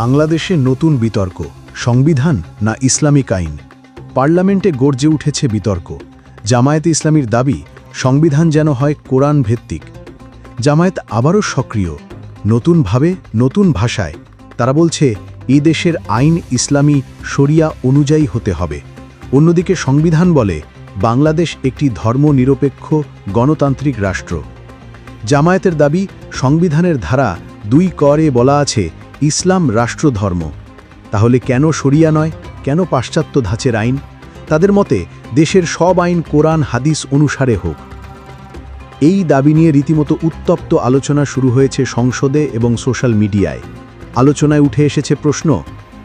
বাংলাদেশে নতুন বিতর্ক, সংবিধান না ইসলামিক আইন? পার্লামেন্টে গর্জে উঠেছে বিতর্ক। জামায়াতে ইসলামীর দাবি, সংবিধান যেন হয় কোরআন ভিত্তিক। জামায়াত আবারও সক্রিয়। নতুনভাবে, নতুন ভাষায়। তারা বলছে এই দেশের আইন ইসলামী শরিয়া অনুযায়ী হতে হবে। অন্যদিকে সংবিধান বলে, বাংলাদেশ একটি ধর্মনিরপেক্ষ, গণতান্ত্রিক রাষ্ট্র। জামায়াতের দাবি, সংবিধানের ধারা দুই করে বলা আছে ইসলাম রাষ্ট্রধর্ম। তাহলে কেন সরিয়া নয়? কেন পাশ্চাত্য ধাঁচের আইন? তাদের মতে, দেশের সব আইন কোরআন, হাদিস অনুসারে হোক। এই দাবি নিয়ে রীতিমতো উত্তপ্ত আলোচনা শুরু হয়েছে সংসদে এবং সোশ্যাল মিডিয়ায়। আলোচনায় উঠে এসেছে প্রশ্ন,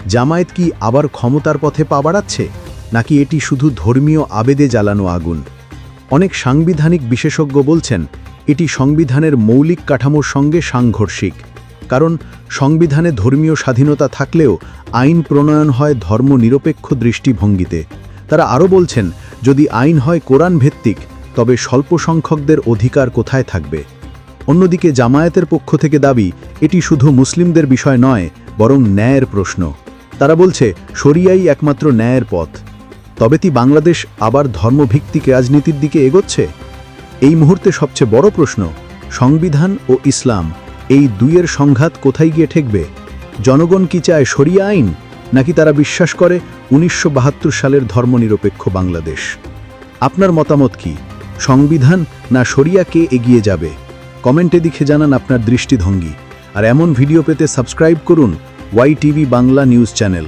জামায়াত কি আবার ক্ষমতার পথে পা বাড়াচ্ছে? নাকি এটি শুধু ধর্মীয় আবেদে জ্বালানো আগুন? অনেক সাংবিধানিক বিশেষজ্ঞ বলছেন, এটি সংবিধানের মৌলিক কাঠামোর সঙ্গে সাংঘর্ষিক। কারণ সংবিধানে ধর্মীয় স্বাধীনতা থাকলেও আইন প্রণয়ন হয় ধর্মনিরপেক্ষ দৃষ্টিভঙ্গিতে। তারা আরও বলছেন, যদি আইন হয় কোরআন ভিত্তিক তবে স্বল্প সংখ্যকদের অধিকার কোথায় থাকবে? অন্যদিকে জামায়াতের পক্ষ থেকে দাবি, এটি শুধু মুসলিমদের বিষয় নয়, বরং ন্যায়ের প্রশ্ন। তারা বলছে, শরিয়াই একমাত্র ন্যায়ের পথ। তবে কি বাংলাদেশ আবার ধর্মভিত্তিক রাজনীতির দিকে এগোচ্ছে? এই মুহূর্তে সবচেয়ে বড় প্রশ্ন, সংবিধান ও ইসলাম এই দুইয়ের সংঘাত কোথায় গিয়ে ঠেকবে? জনগণ কি চায় সরিয়া আইন? নাকি তারা বিশ্বাস করে উনিশশো বাহাত্তর সালের ধর্মনিরপেক্ষ বাংলাদেশ? আপনার মতামত কি? সংবিধান না শরিয়া কে এগিয়ে যাবে? কমেন্টে দিকে জানান আপনার দৃষ্টিভঙ্গি। আর এমন ভিডিও পেতে সাবস্ক্রাইব করুন Y TV Bangla news channel.